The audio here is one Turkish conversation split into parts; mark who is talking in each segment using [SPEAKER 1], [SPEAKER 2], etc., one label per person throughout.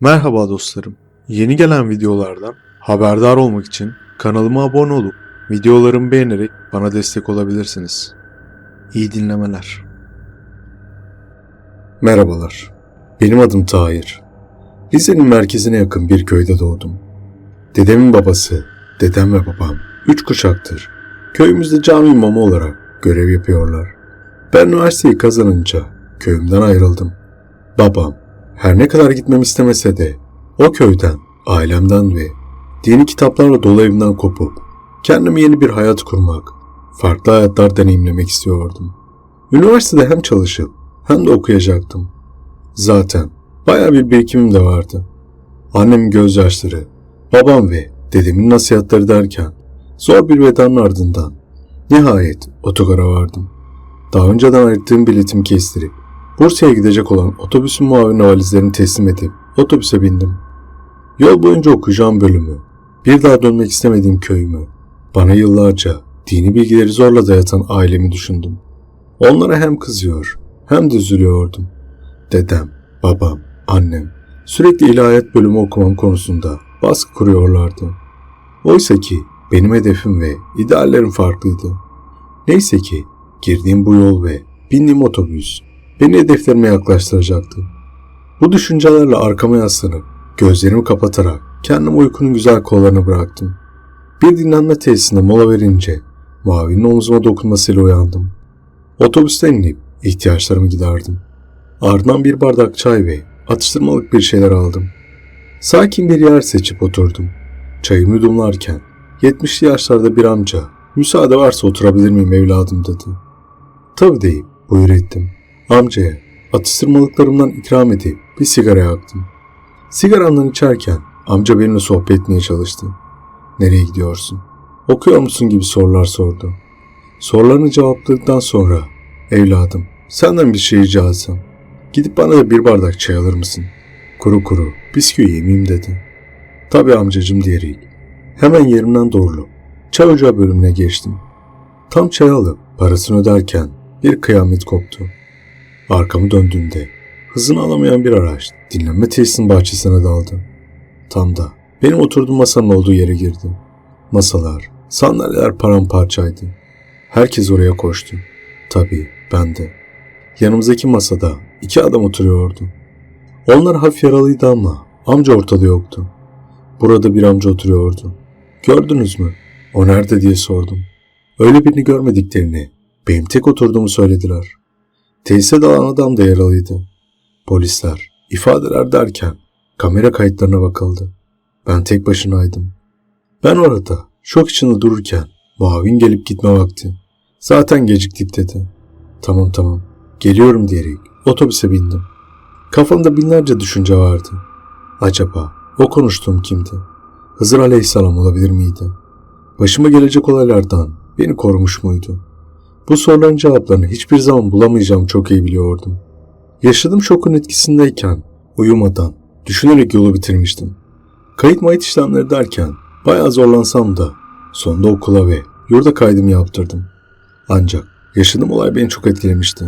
[SPEAKER 1] Merhaba dostlarım. Yeni gelen videolardan haberdar olmak için kanalıma abone olup videolarımı beğenerek bana destek olabilirsiniz. İyi dinlemeler. Merhabalar. Benim adım Tahir. Rize'nin merkezine yakın bir köyde doğdum. Dedemin babası, dedem ve babam üç kuşaktır. Köyümüzde cami imamı olarak görev yapıyorlar. Ben üniversiteyi kazanınca köyümden ayrıldım. Babam her ne kadar gitmem istemese de o köyden, ailemden ve dini kitaplarla dolu evimden kopup kendime yeni bir hayat kurmak, farklı hayatlar deneyimlemek istiyordum. Üniversitede hem çalışıp hem de okuyacaktım. Zaten baya bir birikimim de vardı. Annemin gözyaşları, babam ve dedemin nasihatleri derken zor bir vedanın ardından nihayet otogara vardım. Daha önceden ayırttığım biletimi kestirip Bursa'ya gidecek olan otobüsün muavini valizlerini teslim edip otobüse bindim. Yol boyunca okuyacağım bölümü, bir daha dönmek istemediğim köyümü, bana yıllarca dini bilgileri zorla dayatan ailemi düşündüm. Onlara hem kızıyor hem de üzülüyordum. Dedem, babam, annem sürekli ilahiyat bölümü okumam konusunda baskı kuruyorlardı. Oysa ki benim hedefim ve ideallerim farklıydı. Neyse ki girdiğim bu yol ve bindiğim otobüs beni hedeflerime yaklaştıracaktı. Bu düşüncelerle arkama yaslanıp gözlerimi kapatarak kendimi uykunun güzel kollarına bıraktım. Bir dinlenme tesisinde mola verince mavinin omzuma dokunmasıyla uyandım. Otobüsten inip ihtiyaçlarımı giderdim. Ardından bir bardak çay ve atıştırmalık bir şeyler aldım. Sakin bir yer seçip oturdum. Çayımı yudumlarken 70'li yaşlarda bir amca müsaade varsa oturabilir miyim evladım dedi. Tabii deyip buyur ettim. Amcaya atıştırmalıklarımdan ikram edip bir sigara yaktım. Sigaramdan içerken amca benimle sohbet etmeye çalıştı. Nereye gidiyorsun? Okuyor musun gibi sorular sordu. Sorularını cevapladıktan sonra evladım senden bir şey rica etsem. Gidip bana da bir bardak çay alır mısın? Kuru kuru bisküvi yemeyeyim dedi. Tabii amcacım diyerek hemen yerimden doğrulup çay ocağı bölümüne geçtim. Tam çay alıp parasını öderken bir kıyamet koptu. Arkamı döndüğümde hızını alamayan bir araç dinlenme tesisinin bahçesine daldı. Tam da benim oturduğum masanın olduğu yere girdim. Masalar, sandalyeler paramparçaydı. Herkes oraya koştu. Tabii ben de. Yanımızdaki masada iki adam oturuyordu. Onlar hafif yaralıydı ama amca ortada yoktu. Burada bir amca oturuyordu. Gördünüz mü? O nerede diye sordum. Öyle birini görmediklerini, benim tek oturduğumu söylediler. Tesise dalan adam da yaralıydı. Polisler, ifadeler derken kamera kayıtlarına bakıldı. Ben tek başınaydım. Ben orada şok içinde dururken muavin gelip gitme vakti. Zaten geciktik dedi. Tamam tamam geliyorum diyerek otobüse bindim. Kafamda binlerce düşünce vardı. Acaba o konuştuğum kimdi? Hızır Aleyhisselam olabilir miydi? Başıma gelecek olaylardan beni korumuş muydu? Bu soruların cevaplarını hiçbir zaman bulamayacağımı çok iyi biliyordum. Yaşadığım şokun etkisindeyken uyumadan, düşünerek yolu bitirmiştim. Kayıt mayıt işlemleri derken bayağı zorlansam da sonunda okula ve yurda kaydımı yaptırdım. Ancak yaşadığım olay beni çok etkilemişti.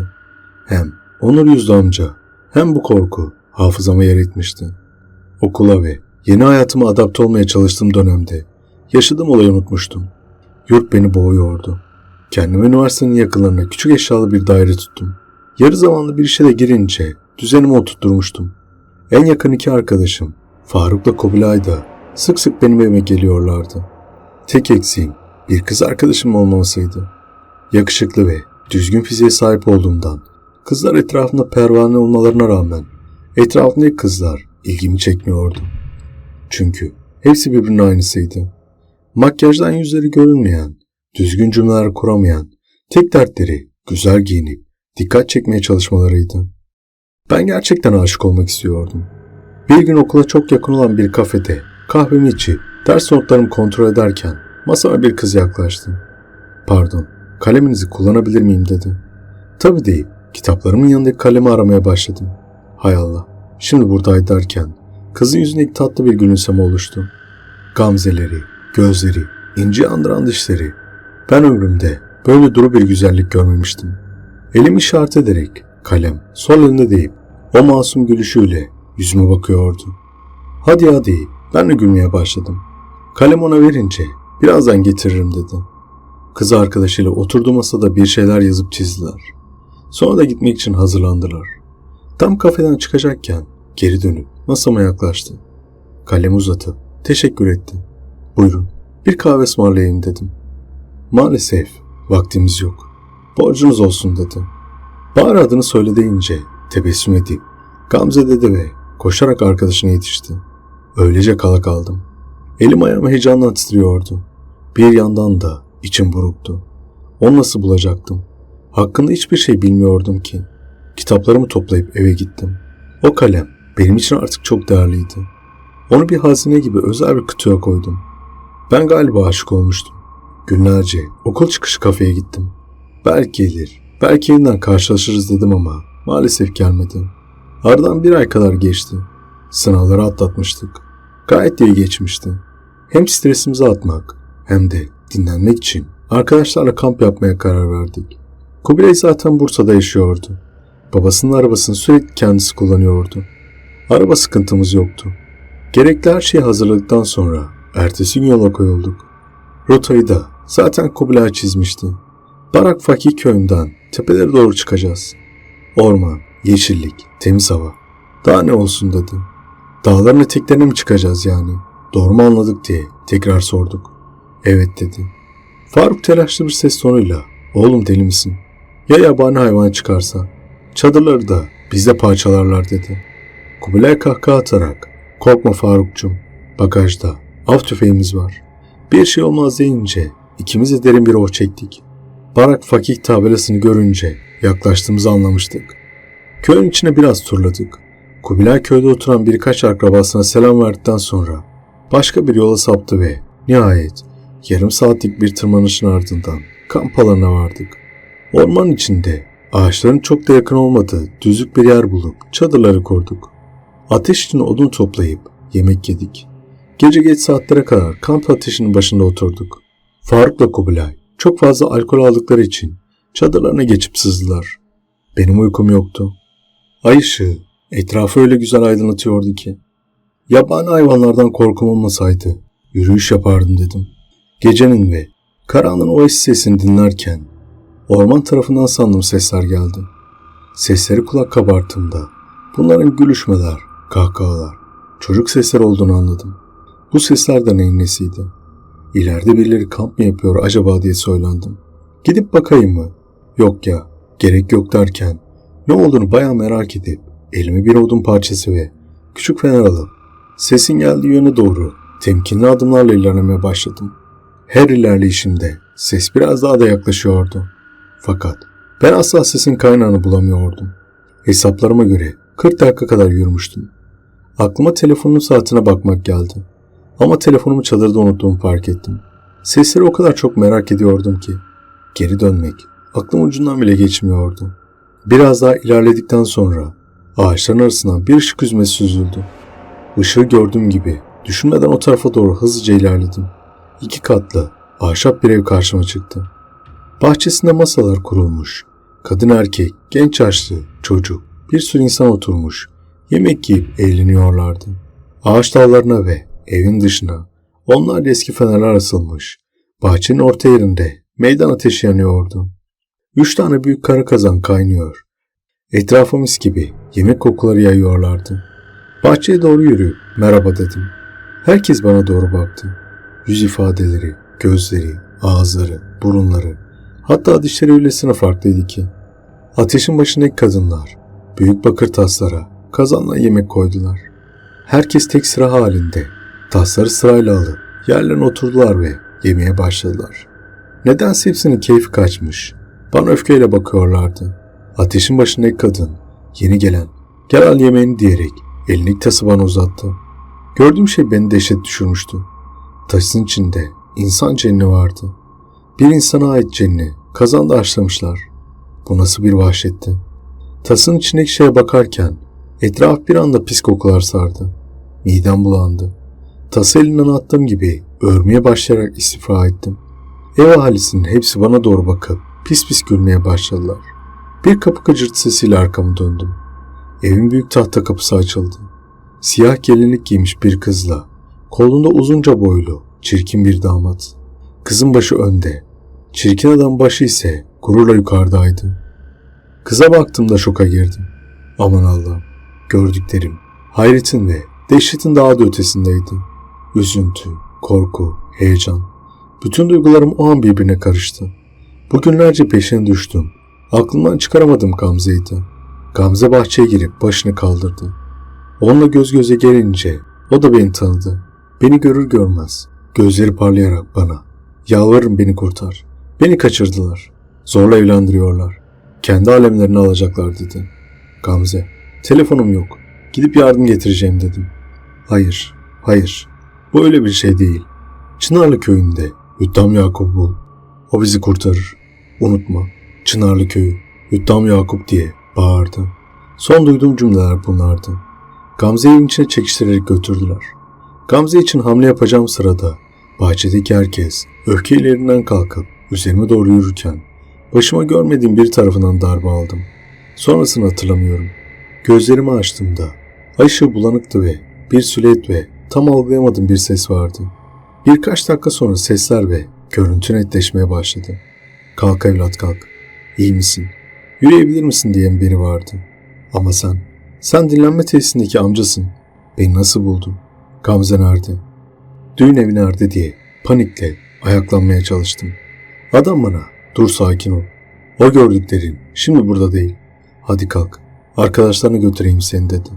[SPEAKER 1] Hem Onur Yüzlü amca hem bu korku hafızama yer etmişti. Okula ve yeni hayatıma adapte olmaya çalıştığım dönemde yaşadığım olayı unutmuştum. Yurt beni boğuyordu. Kendime üniversitenin yakınlarına küçük eşyalı bir daire tuttum. Yarı zamanlı bir işe de girince düzenimi oturtmuştum. En yakın iki arkadaşım Faruk'la Kubilay da sık sık benim evime geliyorlardı. Tek eksiğim bir kız arkadaşım olmamasıydı. Yakışıklı ve düzgün fiziğe sahip olduğumdan kızlar etrafında pervane olmalarına rağmen etrafındaki kızlar ilgimi çekmiyordu. Çünkü hepsi birbirinin aynısıydı. Makyajdan yüzleri görünmeyen, düzgün cümleler kuramayan, tek dertleri güzel giyinip dikkat çekmeye çalışmalarıydı. Ben gerçekten aşık olmak istiyordum. Bir gün okula çok yakın olan bir kafede kahvemi içip ders notlarımı kontrol ederken masama bir kız yaklaştı. Pardon, kaleminizi kullanabilir miyim dedi. Tabii deyip kitaplarımın yanındaki kalemi aramaya başladım. Hay Allah, şimdi buradaydı derken kızın yüzündeki tatlı bir gülümseme oluştu. Gamzeleri, gözleri, ince andıran dişleri. Ben ömrümde böyle duru bir güzellik görmemiştim. Elimi işaret ederek kalem sol elinde deyip o masum gülüşüyle yüzüme bakıyordu. Hadi hadi. Ben de gülmeye başladım. Kalem ona verince birazdan getiririm dedi. Kız arkadaşıyla oturduğu masada bir şeyler yazıp çizdiler. Sonra da gitmek için hazırlandılar. Tam kafeden çıkacakken geri dönüp masama yaklaştı. Kalemi uzatıp teşekkür etti. Buyurun bir kahve ısmarlayayım dedim. Maalesef vaktimiz yok. Borcunuz olsun dedi. Bahar adını söyle deyince tebessüm edip Gamze dedi ve koşarak arkadaşına yetişti. Öylece kala kaldım. Elim ayağım heyecandan titriyordu. Bir yandan da içim buruktu. Onu nasıl bulacaktım? Hakkında hiçbir şey bilmiyordum ki. Kitaplarımı toplayıp eve gittim. O kalem benim için artık çok değerliydi. Onu bir hazine gibi özel bir kutuya koydum. Ben galiba aşık olmuştum. Günlerce okul çıkışı kafeye gittim. Belki gelir, belki yeniden karşılaşırız dedim ama maalesef gelmedi. Aradan bir ay kadar geçti. Sınavları atlatmıştık. Gayet iyi geçmişti. Hem stresimizi atmak hem de dinlenmek için arkadaşlarla kamp yapmaya karar verdik. Kubilay zaten Bursa'da yaşıyordu. Babasının arabasını sürekli kendisi kullanıyordu. Araba sıkıntımız yoktu. Gerekli her şeyi hazırladıktan sonra ertesi gün yola koyulduk. Rotayı da zaten Kubilay çizmişti. Barak Fakir köyünden tepelere doğru çıkacağız. Orman, yeşillik, temiz hava. Daha ne olsun dedi. Dağların eteklerine mi çıkacağız yani? Doğru mu anladık diye tekrar sorduk. Evet dedi. Faruk telaşlı bir ses tonuyla oğlum deli misin? Ya yabani hayvan çıkarsa? Çadırları da bizde parçalarlar dedi. Kubilay kahkaha atarak korkma Farukcum bagajda av tüfeğimiz var. Bir şey olmaz deyince ikimiz de derin bir oh çektik. Barak fakih tabelasını görünce yaklaştığımızı anlamıştık. Köyün içine biraz turladık. Kubilay köyde oturan birkaç akrabasına selam verdikten sonra başka bir yola saptı ve nihayet yarım saatlik bir tırmanışın ardından kamp alanına vardık. Orman içinde ağaçların çok da yakın olmadığı düzlük bir yer bulup çadırları kurduk. Ateş için odun toplayıp yemek yedik. Gece geç saatlere kadar kamp ateşinin başında oturduk. Faruk'la Kubilay çok fazla alkol aldıkları için çadırlarına geçip sızdılar. Benim uykum yoktu. Ay ışığı etrafı öyle güzel aydınlatıyordu ki. Yabani hayvanlardan korkum olmasaydı yürüyüş yapardım dedim. Gecenin ve karanlığın o eş sesini dinlerken orman tarafından sandım sesler geldi. Sesleri kulak kabarttığımda bunların gülüşmeler, kahkahalar, çocuk sesler olduğunu anladım. Bu sesler de neyin nesiydi? İleride birileri kamp mı yapıyor acaba diye söylendim. Gidip bakayım mı? Yok ya, gerek yok derken ne olduğunu baya merak edip elime bir odun parçası ve küçük fener alıp sesin geldiği yöne doğru temkinli adımlarla ilerlemeye başladım. Her ilerleyişimde ses biraz daha da yaklaşıyordu. Fakat ben asla sesin kaynağını bulamıyordum. Hesaplarıma göre 40 dakika kadar yürümüştüm. Aklıma telefonun saatine bakmak geldi. Ama telefonumu çadırda unuttuğumu fark ettim. Sesleri o kadar çok merak ediyordum ki geri dönmek aklım ucundan bile geçmiyordu. Biraz daha ilerledikten sonra ağaçların arasından bir ışık yüzmesi süzüldü. Işığı gördüğüm gibi düşünmeden o tarafa doğru hızlıca ilerledim. İki katlı ahşap bir ev karşıma çıktı. Bahçesinde masalar kurulmuş. Kadın erkek, genç yaşlı, çocuk, bir sürü insan oturmuş. Yemek yiyip eğleniyorlardı. Ağaç dallarına ve evin dışına onlar eski fenerler asılmış. Bahçenin orta yerinde meydan ateşi yanıyordu. Üç tane büyük kara kazan kaynıyor. Etrafa mis gibi yemek kokuları yayıyorlardı. Bahçeye doğru yürü, merhaba dedim. Herkes bana doğru baktı. Yüz ifadeleri, gözleri, ağızları, burunları, hatta dişleri öylesine farklıydı ki. Ateşin başındaki kadınlar, büyük bakır taslara, kazanla yemek koydular. Herkes tek sıra halinde, tasları sırayla alıp yerlerine oturdular ve yemeye başladılar. Nedense hepsinin keyfi kaçmış. Bana öfkeyle bakıyorlardı. Ateşin başındaki kadın, yeni gelen, gel al yemeğini diyerek elindeki tası bana uzattı. Gördüğüm şey beni dehşet düşürmüştü. Taşın içinde insan cenni vardı. Bir insana ait cenni kazanda haşlamışlar. Bu nasıl bir vahşetti. Tasın içindeki şeye bakarken etraf bir anda pis kokular sardı. Midem bulandı. Tası elinden attığım gibi örmeye başlayarak istifra ettim. Ev ahalisinin hepsi bana doğru bakıp pis pis gülmeye başladılar. Bir kapı gıcırt sesiyle arkamı döndüm. Evin büyük tahta kapısı açıldı. Siyah gelinlik giymiş bir kızla, kolunda uzunca boylu, çirkin bir damat. Kızın başı önde, çirkin adam başı ise gururla yukarıdaydı. Kıza baktığımda şoka girdim. Aman Allah'ım, gördüklerim, hayretin ve dehşetin daha da ötesindeydi. Üzüntü, korku, heyecan. Bütün duygularım o an birbirine karıştı. Bugünlerce peşine düştüm. Aklımdan çıkaramadım Gamze'ydi. Gamze bahçeye girip başını kaldırdı. Onunla göz göze gelince o da beni tanıdı. Beni görür görmez gözleri parlayarak bana yalvarırım beni kurtar. Beni kaçırdılar. Zorla evlendiriyorlar. Kendi alemlerini alacaklar dedi. Gamze, telefonum yok. Gidip yardım getireceğim dedim. Hayır, hayır. Bu öyle bir şey değil. Çınarlı köyünde Hüddam Yakup bul. O bizi kurtarır. Unutma. Çınarlı köyü. Hüddam Yakup diye bağırdı. Son duyduğum cümleler bunlardı. Gamze'yi evin içine çekiştirerek götürdüler. Gamze için hamle yapacağım sırada bahçedeki herkes öfkelerinden kalkıp üzerime doğru yürürken başıma görmediğim bir tarafından darbe aldım. Sonrasını hatırlamıyorum. Gözlerimi açtığımda ay ışığı bulanıktı ve bir silüet ve tam algılayamadığım bir ses vardı. Birkaç dakika sonra sesler ve görüntü netleşmeye başladı. Kalk evlat kalk. İyi misin? Yürüyebilir misin diyen biri vardı. Ama sen, sen dinlenme tesisindeki amcasın. Beni nasıl buldun? Gamze nerede? Düğün evi nerede diye panikle ayaklanmaya çalıştım. Adam bana dur sakin ol. O gördüklerin şimdi burada değil. Hadi kalk. Arkadaşlarına götüreyim seni dedi.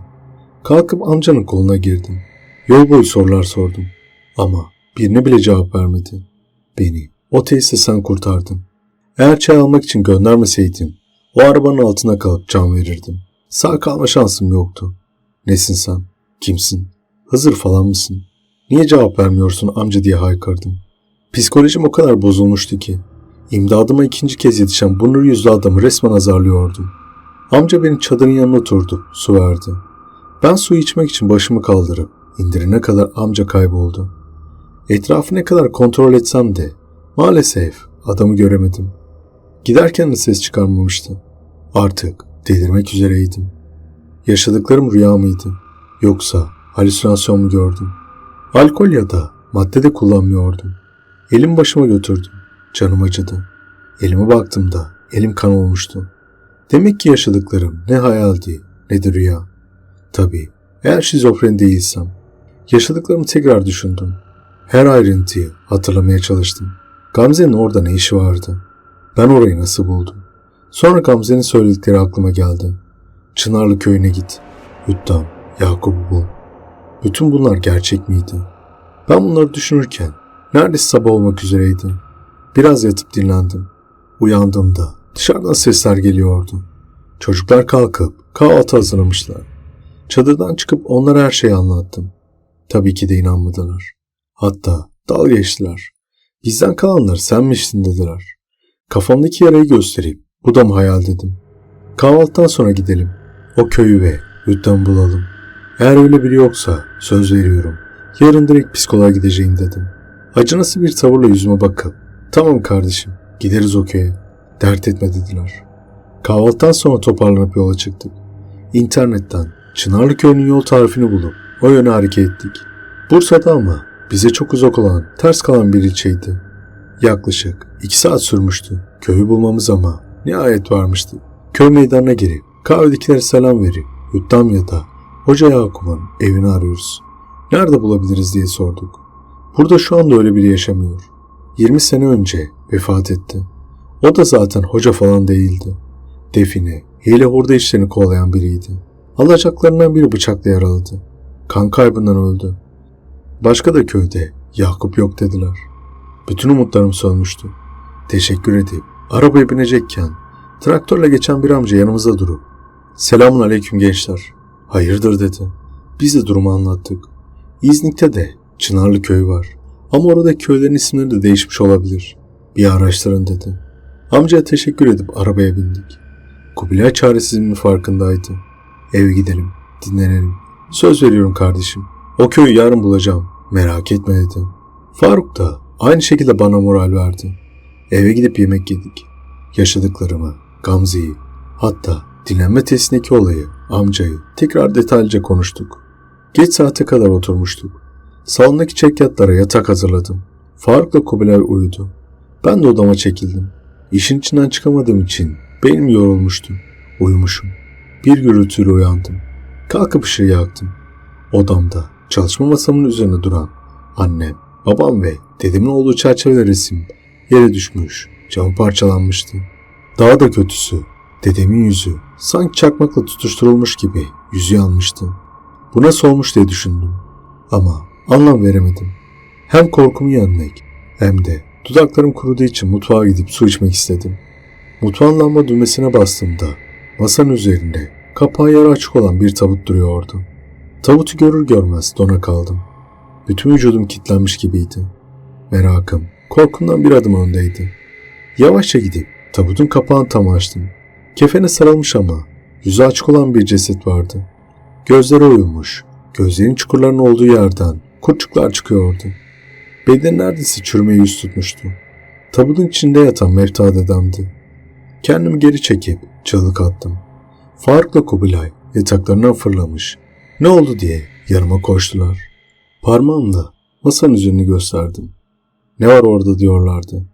[SPEAKER 1] Kalkıp amcanın koluna girdim. Yol boyu sorular sordum. Ama birine bile cevap vermedi. Beni o tesiste sen kurtardın. Eğer çay almak için göndermeseydin o arabanın altına kalıp can verirdim. Sağ kalma şansım yoktu. Nesin sen? Kimsin? Hızır falan mısın? Niye cevap vermiyorsun amca diye haykırdım. Psikolojim o kadar bozulmuştu ki. İmdadıma ikinci kez yetişen bu nur yüzlü adamı resmen azarlıyordum. Amca beni çadırın yanına oturdu, su verdi. Ben su içmek için başımı kaldırıp indirene kadar amca kayboldu. Etrafı ne kadar kontrol etsem de maalesef adamı göremedim. Giderken de ses çıkarmamıştı. Artık delirmek üzereydim. Yaşadıklarım rüya mıydı? Yoksa halüsinasyon mu gördüm? Alkol ya da madde de kullanmıyordum. Elim başıma götürdüm. Canım acıdı. Elime baktığımda elim kan olmuştu. Demek ki yaşadıklarım ne hayaldi ne de rüya. Tabii eğer şizofren değilsem. Yaşadıklarımı tekrar düşündüm. Her ayrıntıyı hatırlamaya çalıştım. Gamze'nin orada ne işi vardı? Ben orayı nasıl buldum? Sonra Gamze'nin söyledikleri aklıma geldi. Çınarlı köyüne git. Hüddam, Yakup'u bul. Bütün bunlar gerçek miydi? Ben bunları düşünürken neredeyse sabah olmak üzereydi. Biraz yatıp dinlendim. Uyandığımda dışarıdan sesler geliyordu. Çocuklar kalkıp kahvaltı hazırlamışlar. Çadırdan çıkıp onlara her şeyi anlattım. Tabii ki de inanmadılar. Hatta dalga geçtiler. Bizden kalanlar senmişsin dediler. Kafamdaki yarayı gösterip bu da mı hayal dedim. Kahvaltıdan sonra gidelim. O köyü ve Hüddam'ı bulalım. Eğer öyle biri yoksa söz veriyorum. Yarın direkt psikoloğa gideceğim dedim. Acınası bir tavırla yüzüme bakıp tamam kardeşim gideriz o köye. Dert etme dediler. Kahvaltıdan sonra toparlanıp yola çıktık. İnternetten Çınarlı köyünün yol tarifini bulup o yöne hareket ettik. Bursa'da ama bize çok uzak olan, ters kalan bir ilçeydi. Yaklaşık iki saat sürmüştü köyü bulmamız ama nihayet varmıştı. Köy meydanına girip kahvedekilere selam verip Hüddam ya da Hoca Yakup'un evini arıyoruz. Nerede bulabiliriz diye sorduk. Burada şu anda öyle biri yaşamıyor. 20 sene önce vefat etti. O da zaten hoca falan değildi. Define, hile hurda işlerini kovalayan biriydi. Alacaklarından biri bıçakla yaraladı. Kan kaybından öldü. Başka da köyde Yakup yok dediler. Bütün umutlarım sönmüştü. Teşekkür edip arabaya binecekken traktörle geçen bir amca yanımıza durup Selamun aleyküm gençler. Hayırdır dedi. Biz de durumu anlattık. İznik'te de Çınarlı köy var. Ama oradaki köylerin isimleri de değişmiş olabilir. Bir araştırın dedi. Amcaya teşekkür edip arabaya bindik. Kubilay çaresizliğimin farkındaydı. Eve gidelim, dinlenelim. Söz veriyorum kardeşim. O köyü yarın bulacağım. Merak etme dedi. Faruk da aynı şekilde bana moral verdi. Eve gidip yemek yedik. Yaşadıklarımı, Gamze'yi, hatta dinlenme testindeki olayı, amcayı tekrar detaylıca konuştuk. Geç saate kadar oturmuştuk. Salondaki çekyatlara yatak hazırladım. Faruk'la Kubilay uyudu. Ben de odama çekildim. İşin içinden çıkamadığım için beynim yorulmuştu. Uyumuşum. Bir gürültüyle uyandım. Kalkıp ışığı yaktım. Odamda çalışma masamın üzerine duran annem, babam ve dedemin olduğu çerçeveli resim yere düşmüş, camı parçalanmıştı. Daha da kötüsü dedemin yüzü sanki çakmakla tutuşturulmuş gibi yüzü yanmıştı. Bu nasıl olmuş diye düşündüm. Ama anlam veremedim. Hem korkumu yenmek hem de dudaklarım kuruduğu için mutfağa gidip su içmek istedim. Mutfağın lamba düğmesine bastığımda masanın üzerinde kapağı yarı açık olan bir tabut duruyordu. Tabutu görür görmez dona kaldım. Bütün vücudum kilitlenmiş gibiydi. Merakım korkumdan bir adım öndeydi. Yavaşça gidip tabutun kapağını tam açtım. Kefene sarılmış ama yüzü açık olan bir ceset vardı. Gözleri oyulmuş, gözlerin çukurlarının olduğu yerden kurtçuklar çıkıyordu. Beden neredeyse çürümeye yüz tutmuştu. Tabutun içinde yatan Mevta dedemdi. Kendimi geri çekip çığlık attım. Faruk'la Kubilay yataklarından fırlamış. Ne oldu diye yanıma koştular. Parmağımla masanın üzerini gösterdim. Ne var orada diyorlardı.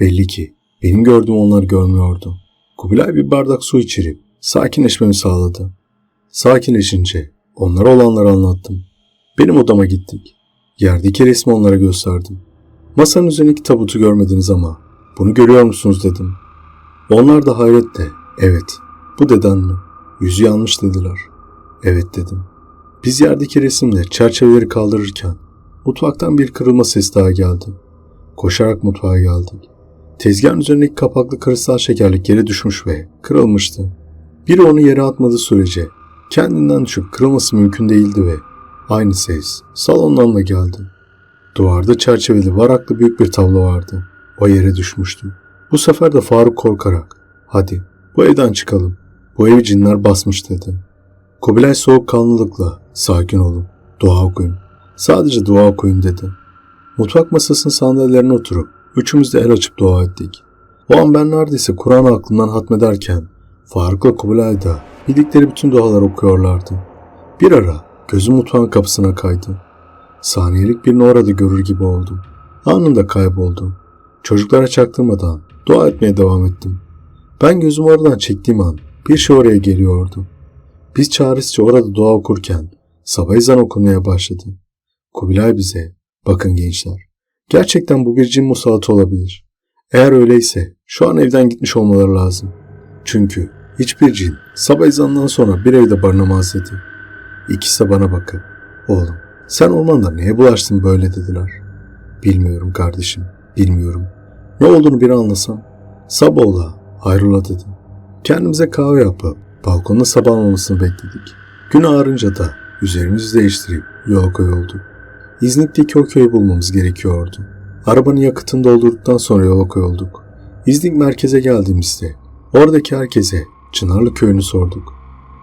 [SPEAKER 1] Belli ki benim gördüğüm onlar görmüyordu. Kubilay bir bardak su içirip sakinleşmemi sağladı. Sakinleşince onlara olanları anlattım. Benim odama gittik. Yerdeki resmi onlara gösterdim. Masanın üzerindeki tabutu görmediniz ama bunu görüyor musunuz dedim. Onlar da hayretle evet bu deden mi? Yüzü yanmış dediler. Evet dedim. Biz yerdeki resimle çerçeveleri kaldırırken mutfaktan bir kırılma sesi daha geldi. Koşarak mutfağa geldik. Tezgahın üzerindeki kapaklı kristal şekerlik yere düşmüş ve kırılmıştı. Biri onu yere atmadığı sürece kendinden düşüp kırılması mümkün değildi ve aynı ses salondan da geldi. Duvarda çerçeveli varaklı büyük bir tablo vardı. O yere düşmüştü. Bu sefer de Faruk korkarak hadi bu evden çıkalım. Bu evi cinler basmış dedi. Kubilay soğukkanlılıkla sakin olun, dua okuyun. Sadece dua okuyun dedi. Mutfak masasının sandalyelerine oturup üçümüz de el açıp dua ettik. O an ben neredeyse Kur'an'ı aklımdan hatmederken Faruk'la Kubilay da bildikleri bütün dualar okuyorlardı. Bir ara gözüm mutfağın kapısına kaydı. Saniyelik birini orada görür gibi oldum. Anında kayboldum. Çocuklara çaktırmadan dua etmeye devam ettim. Ben gözümü oradan çektiğim an bir şey oraya geliyordu. Biz çaresizce orada dua okurken sabah ezan okunmaya başladı. Kubilay bize, bakın gençler, gerçekten bu bir cin musallatı olabilir. Eğer öyleyse şu an evden gitmiş olmaları lazım. Çünkü hiçbir cin sabah ezanından sonra bir evde barınamaz dedi. İkisi de bana bakıp, oğlum sen ormanda neye bulaştın böyle dediler. Bilmiyorum kardeşim, bilmiyorum. Ne olduğunu bir anlasam. Sabah ola, hayrola dedim. Kendimize kahve yapıp balkonda sabah olmasını bekledik. Gün ağarınca da üzerimizi değiştirip yola koyulduk. İznik'teki o köyü bulmamız gerekiyordu. Arabanın yakıtını doldurduktan sonra yola koyulduk. İznik merkeze geldiğimizde oradaki herkese Çınarlı köyünü sorduk.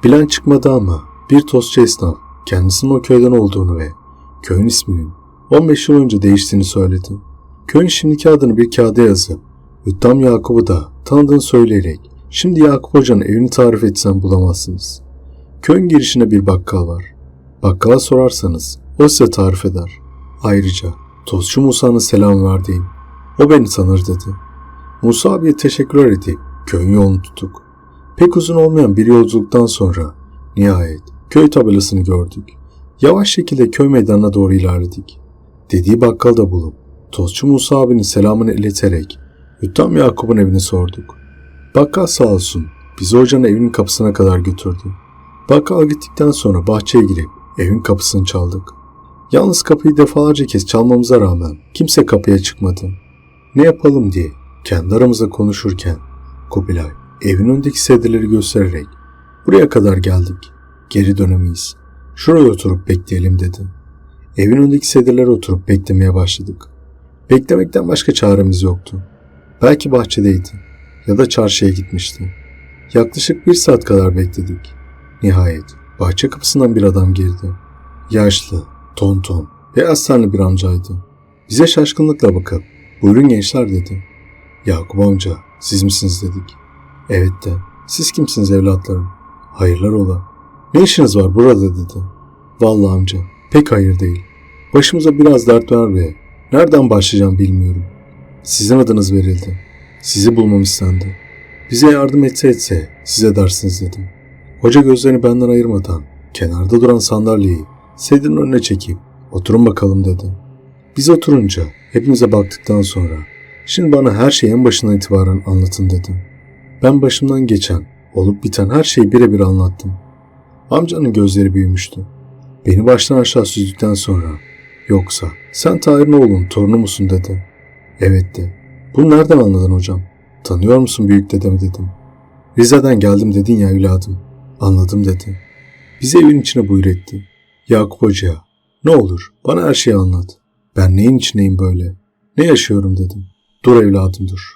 [SPEAKER 1] Bilen çıkmadı ama bir tostçu esnaf kendisinin o köyden olduğunu ve köyün isminin 15 yıl önce değiştiğini söyledi. Köyün şimdiki adını bir kağıda yazıp Hüttam Yakup'u da tanıdığını söyleyerek şimdi Yakup Hoca'nın evini tarif etsem bulamazsınız. Köyün girişinde bir bakkal var. Bakkala sorarsanız o size tarif eder. Ayrıca Tostçu Musa'nın selam verdiğim o beni tanır dedi. Musa abiye teşekkür edip köyün yolunu tuttuk. Pek uzun olmayan bir yolculuktan sonra nihayet köy tabelasını gördük. Yavaş şekilde köy meydanına doğru ilerledik. Dediği bakkalda bulup Tostçu Musa abinin selamını ileterek Hüttam Yakup'un evini sorduk. Bakkal sağ olsun bizi hocanın evinin kapısına kadar götürdü. Bakkal gittikten sonra bahçeye girip evin kapısını çaldık. Yalnız kapıyı defalarca kez çalmamıza rağmen kimse kapıya çıkmadı. Ne yapalım diye kendi aramızda konuşurken Kubilay evin önündeki sedirleri göstererek buraya kadar geldik. Geri dönemeyiz. Şuraya oturup bekleyelim dedi. Evin önündeki sedirlere oturup beklemeye başladık. Beklemekten başka çaremiz yoktu. Belki bahçedeydi ya da çarşıya gitmişti. Yaklaşık bir saat kadar bekledik. Nihayet bahçe kapısından bir adam girdi. Yaşlı, tonton, beyaz tenli bir amcaydı. Bize şaşkınlıkla bakıp buyurun gençler dedi. Yakup amca siz misiniz dedik. Evet de siz kimsiniz evlatlarım? Hayırlar ola. Ne işiniz var burada dedi. Vallahi amca pek hayır değil. Başımıza biraz dert var ve nereden başlayacağım bilmiyorum. Sizin adınız verildi. Sizi bulmam istendi. Bize yardım etse etse siz edersiniz dedim. Hoca gözlerini benden ayırmadan kenarda duran sandalyeyi sedrin önüne çekip oturun bakalım dedi. Biz oturunca hepimize baktıktan sonra şimdi bana her şeyi en başından itibaren anlatın dedim. Ben başımdan geçen, olup biten her şeyi birebir anlattım. Amcanın gözleri büyümüştü. Beni baştan aşağı süzdükten sonra yoksa sen Tahir'in oğlun torunu musun dedi. Evet de. Bunu nereden anladın hocam? Tanıyor musun büyük dedemi dedim. Rize'den geldim dedin ya evladım. Anladım dedi. Bizi evin içine buyur etti. Yakup Hoca'ya ne olur bana her şeyi anlat. Ben neyin içindeyim böyle? Ne yaşıyorum dedim. Dur evladım dur.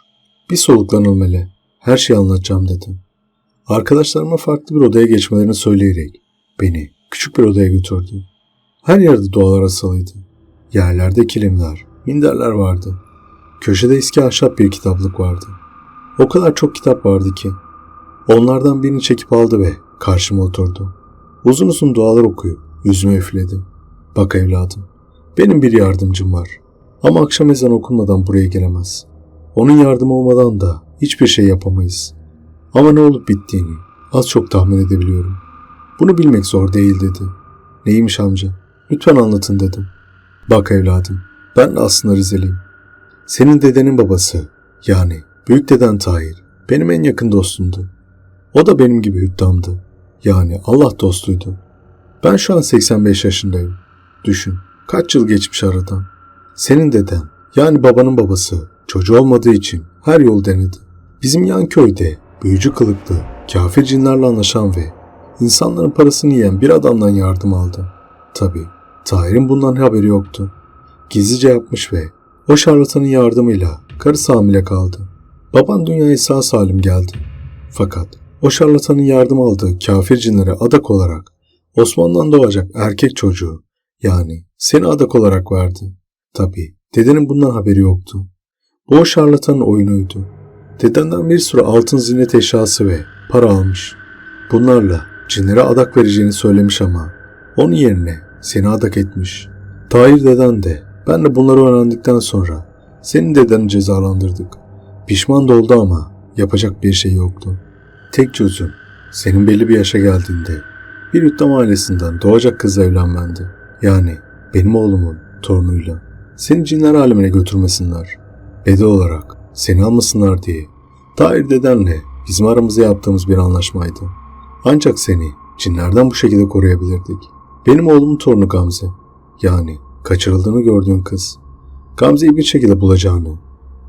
[SPEAKER 1] Bir soluklanalım hele. Her şeyi anlatacağım dedim. Arkadaşlarıma farklı bir odaya geçmelerini söyleyerek beni küçük bir odaya götürdü. Her yerde dualar asılıydı. Yerlerde kilimler, minderler vardı. Köşede eski ahşap bir kitaplık vardı. O kadar çok kitap vardı ki. Onlardan birini çekip aldı ve karşıma oturdu. Uzun uzun dualar okuyup yüzüme üfledi. Bak evladım, benim bir yardımcım var. Ama akşam ezan okunmadan buraya gelemez. Onun yardımı olmadan da hiçbir şey yapamayız. Ama ne olup bittiğini az çok tahmin edebiliyorum. Bunu bilmek zor değil dedi. Neymiş amca? Lütfen anlatın dedim. Bak evladım, ben aslında Rizeliyim. Senin dedenin babası, yani büyük deden Tahir, benim en yakın dostumdu. O da benim gibi hüddamdı. Yani Allah dostuydu. Ben şu an 85 yaşındayım. Düşün, kaç yıl geçmiş aradan. Senin deden, yani babanın babası, çocuğu olmadığı için her yol denedi. Bizim yan köyde büyücü kılıklı, kafir cinlerle anlaşan ve insanların parasını yiyen bir adamdan yardım aldı. Tabi Tahir'in bundan haberi yoktu. Gizlice yapmış ve o şarlatanın yardımıyla karısı hamile kaldı. Baban dünyaya sağ salim geldi. Fakat o şarlatanın yardım aldığı kafir cinlere adak olarak Osman'dan doğacak erkek çocuğu yani seni adak olarak verdi. Tabi dedenin bundan haberi yoktu. Bu o şarlatanın oyunuydu. Dedenden bir sürü altın ziynet eşyası ve para almış. Bunlarla cinlere adak vereceğini söylemiş ama onun yerine seni adak etmiş. Tahir deden de ben de bunları öğrendikten sonra senin dedeni cezalandırdık. Pişman da oldu ama yapacak bir şey yoktu. Tek çözüm senin belli bir yaşa geldiğinde bir hüddam ailesinden doğacak kızla evlenmendi. Yani benim oğlumun torunuyla. Seni cinler alemine götürmesinler. Bede olarak seni almasınlar diye. Tahir dedenle bizim aramızda yaptığımız bir anlaşmaydı. Ancak seni cinlerden bu şekilde koruyabilirdik. Benim oğlumun torunu Gamze. Yani kaçırıldığını gördüğün kız. Gamze'yi bir şekilde bulacağını,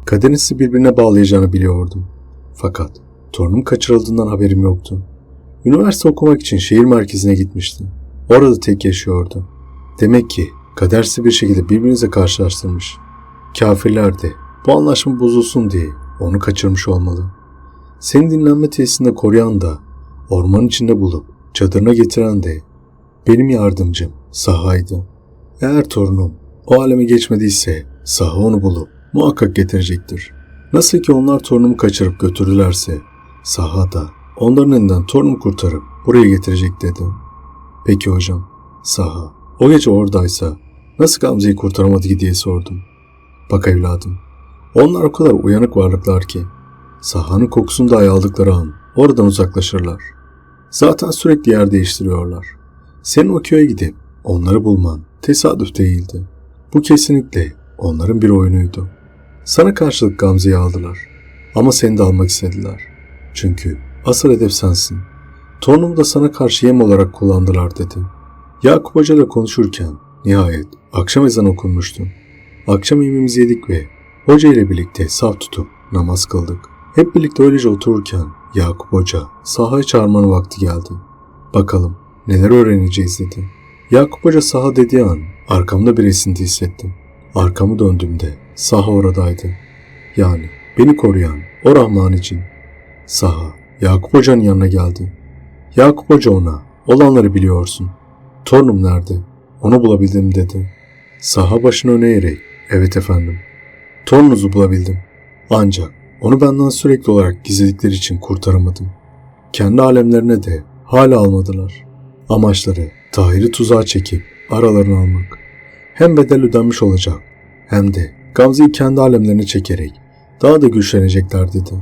[SPEAKER 1] kaderinizi birbirine bağlayacağını biliyordum. Fakat torunum kaçırıldığından haberim yoktu. Üniversite okumak için şehir merkezine gitmişti. Orada tek yaşıyordu. Demek ki kader sizi bir şekilde birbirinize karşılaştırmış. Kafirler de bu anlaşma bozulsun diye onu kaçırmış olmalı. Seni dinlenme tesisinde koruyan da, orman içinde bulup çadırına getiren de benim yardımcım Saha'ydı. Eğer torunum o aleme geçmediyse Saha onu bulup muhakkak getirecektir. Nasıl ki onlar torunumu kaçırıp götürdülerse Saha da onların elinden torunumu kurtarıp buraya getirecek dedi. Peki hocam, Saha o gece oradaysa nasıl Gamze'yi kurtaramadı ki diye sordum. Bak evladım, onlar o kadar uyanık varlıklar ki Saha'nın kokusunu dahi aldıkları an oradan uzaklaşırlar. Zaten sürekli yer değiştiriyorlar. Senin o köye gidip onları bulman tesadüf değildi. Bu kesinlikle onların bir oyunuydu. Sana karşılık Gamze'yi aldılar. Ama seni de almak istediler. Çünkü asıl hedef sensin. Torunumu da sana karşı yem olarak kullandılar dedi. Yakup Hoca ile konuşurken nihayet akşam ezanı okunmuştu. Akşam yemeğimizi yedik ve hoca ile birlikte saf tutup namaz kıldık. Hep birlikte öylece otururken Yakup Hoca sahaya çağırmanın vakti geldi. Bakalım neler öğreneceğiz dedi. Yakup Hoca saha dediği an arkamda bir esinti hissettim. Arkamı döndüğümde saha oradaydı. Yani beni koruyan o Rahman için. Saha Yakup Hoca'nın yanına geldi. Yakup Hoca ona olanları biliyorsun. Torunum nerede? Onu bulabildim dedi. Saha başını öne eğerek evet efendim. Torununuzu bulabildim. Ancak onu benden sürekli olarak gizledikleri için kurtaramadım. Kendi alemlerine de hala almadılar. Amaçları Tahir'i tuzağa çekip aralarını almak. Hem bedel ödenmiş olacak hem de Gamze'yi kendi alemlerine çekerek daha da güçlenecekler dedi.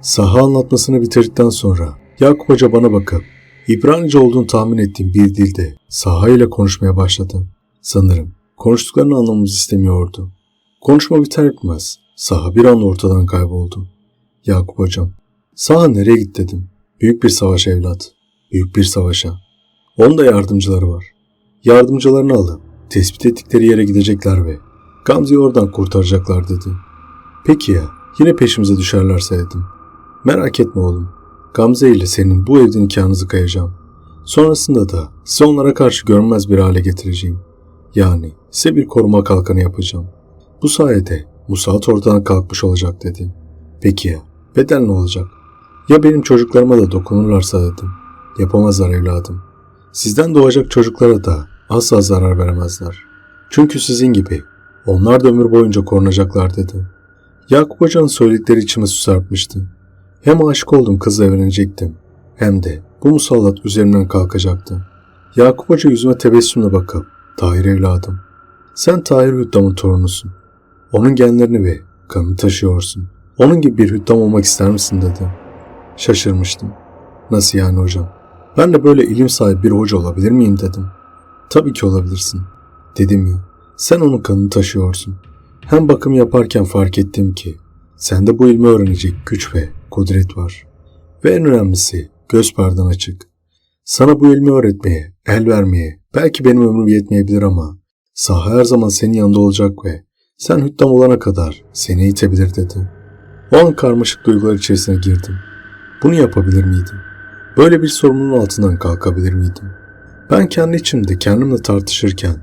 [SPEAKER 1] Saha anlatmasını bitirdikten sonra Yakup Hoca bana bakıp İbranice olduğunu tahmin ettiğim bir dilde Saha ile konuşmaya başladı. Sanırım konuştuklarını anlamamızı istemiyordu. Konuşma biter bitmez Saha bir anda ortadan kayboldu. Yakup Hocam, Saha nereye gitti dedim. Büyük bir savaş evlat. Büyük bir savaşa. Onun da yardımcıları var. Yardımcılarını alıp tespit ettikleri yere gidecekler ve Gamze'yi oradan kurtaracaklar dedi. Peki ya yine peşimize düşerlerse dedim. Merak etme oğlum. Gamze ile senin bu evde nikahınızı kayacağım. Sonrasında da sizi onlara karşı görünmez bir hale getireceğim. Yani size bir koruma kalkanı yapacağım. Bu sayede Musaat ortadan kalkmış olacak dedi. Peki ya bedel ne olacak? Ya benim çocuklarıma da dokunurlarsa dedim. Yapamazlar evladım. Sizden doğacak çocuklara da asla zarar veremezler. Çünkü sizin gibi onlar da ömür boyunca korunacaklar dedi. Yakup Hoca'nın söyledikleri içime su serpmişti. Hem aşık oldum kızla evlenecektim hem de bu musallat üzerimden kalkacaktı. Yakup Hoca yüzüme tebessümle bakıp Tahir evladım sen Tahir Hüddam'ın torunusun. Onun genlerini ve kanını taşıyorsun. Onun gibi bir hüddam olmak ister misin dedi. Şaşırmıştım. Nasıl yani hocam? Ben de böyle ilim sahibi bir hoca olabilir miyim dedim. Tabii ki olabilirsin. Dedim ya, sen onun kanını taşıyorsun. Hem bakım yaparken fark ettim ki sende bu ilmi öğrenecek güç ve kudret var. Ve en önemlisi göz perden açık. Sana bu ilmi öğretmeye, el vermeye belki benim ömrüm yetmeyebilir ama saha her zaman senin yanında olacak ve sen hüddam olana kadar seni itebilir dedi. O an karmaşık duygular içerisine girdim. Bunu yapabilir miydim? Böyle bir sorumluluğun altından kalkabilir miydim? Ben kendi içimde kendimle tartışırken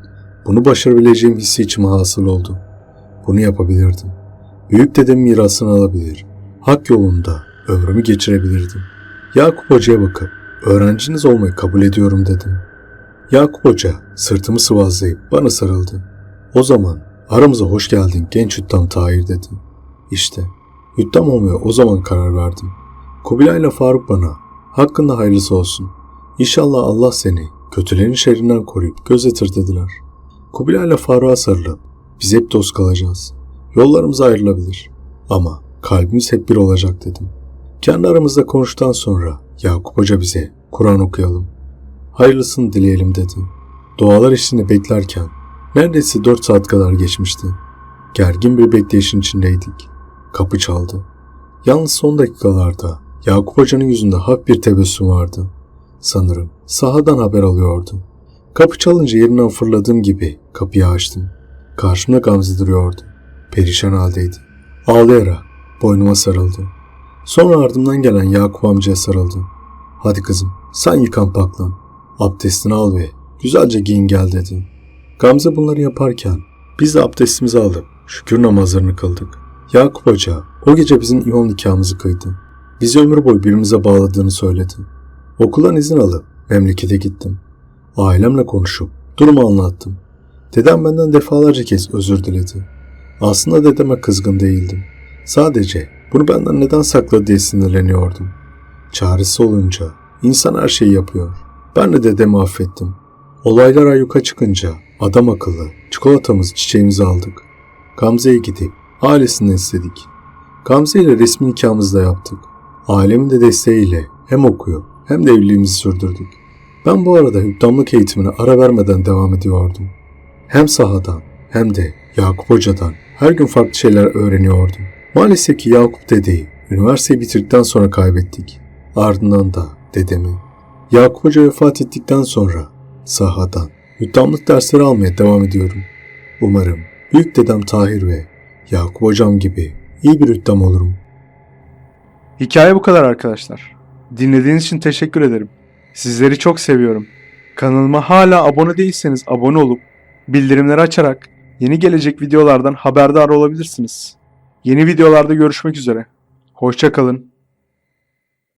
[SPEAKER 1] bunu başarabileceğim hissi içime hasıl oldu. Bunu yapabilirdim. Büyük dedem mirasını alabilir. Hak yolunda ömrümü geçirebilirdim. Yakup Hoca'ya bakıp öğrenciniz olmayı kabul ediyorum dedim. Yakup Hoca sırtımı sıvazlayıp bana sarıldı. O zaman aramıza hoş geldin genç Hüttam Tahir dedi. İşte Hüttam olmaya o zaman karar verdim. Kubilay ile Faruk bana hakkında hayırlısı olsun. İnşallah Allah seni kötülerin şerrinden koruyup gözetir dediler. Kubilay ile Faruk'a sarılıp biz hep dost kalacağız. Yollarımız ayrılabilir. Ama kalbimiz hep bir olacak dedim. Kendi aramızda konuştuktan sonra Yakup Hoca bize Kur'an okuyalım. Hayırlısını dileyelim dedi. Dualar eşliğinde beklerken neredeyse 4 saat kadar geçmişti. Gergin bir bekleyişin içindeydik. Kapı çaldı. Yalnız son dakikalarda Yakup Hoca'nın yüzünde hafif bir tebessüm vardı. Sanırım sahadan haber alıyordu. Kapı çalınca yerinden fırladığım gibi kapıyı açtım. Karşımda Gamze duruyordu. Perişan haldeydi. Ağlayarak boynuma sarıldı. Sonra ardımdan gelen Yakup amcaya sarıldı. Hadi kızım sen yıkan paklan. Abdestini al ve güzelce giyin gel dedi. Gamze bunları yaparken biz de abdestimizi alıp şükür namazlarını kıldık. Yakup Hoca o gece bizim imam nikahımızı kıydı. Bizi ömür boyu birbirimize bağladığını söyledi. Okuldan izin alıp memlekete gittim. Ailemle konuşup durumu anlattım. Dedem benden defalarca kez özür diledi. Aslında dedeme kızgın değildim. Sadece bunu benden neden sakladı diye sinirleniyordum. Çaresi olunca insan her şeyi yapıyor. Ben de dedemi affettim. Olaylar ayyuka çıkınca adam akıllı çikolatamızı çiçeğimizi aldık. Gamze'ye gidip ailesinden istedik. Gamze ile resmi nikahımızı da yaptık. Ailemin de desteğiyle hem okuyor hem de evliliğimizi sürdürdük. Ben bu arada hükümdarlık eğitimine ara vermeden devam ediyordum. Hem sahadan hem de Yakup Hoca'dan her gün farklı şeyler öğreniyordum. Maalesef ki Yakup dedeyi üniversiteyi bitirdikten sonra kaybettik. Ardından da dedemi. Yakup Hoca vefat ettikten sonra sahadan hükümdarlık dersleri almaya devam ediyorum. Umarım büyük dedem Tahir ve Yakup Hocam gibi iyi bir hüddam olurum.
[SPEAKER 2] Hikaye bu kadar arkadaşlar. Dinlediğiniz için teşekkür ederim. Sizleri çok seviyorum. Kanalıma hala abone değilseniz abone olup bildirimleri açarak yeni gelecek videolardan haberdar olabilirsiniz. Yeni videolarda görüşmek üzere. Hoşçakalın.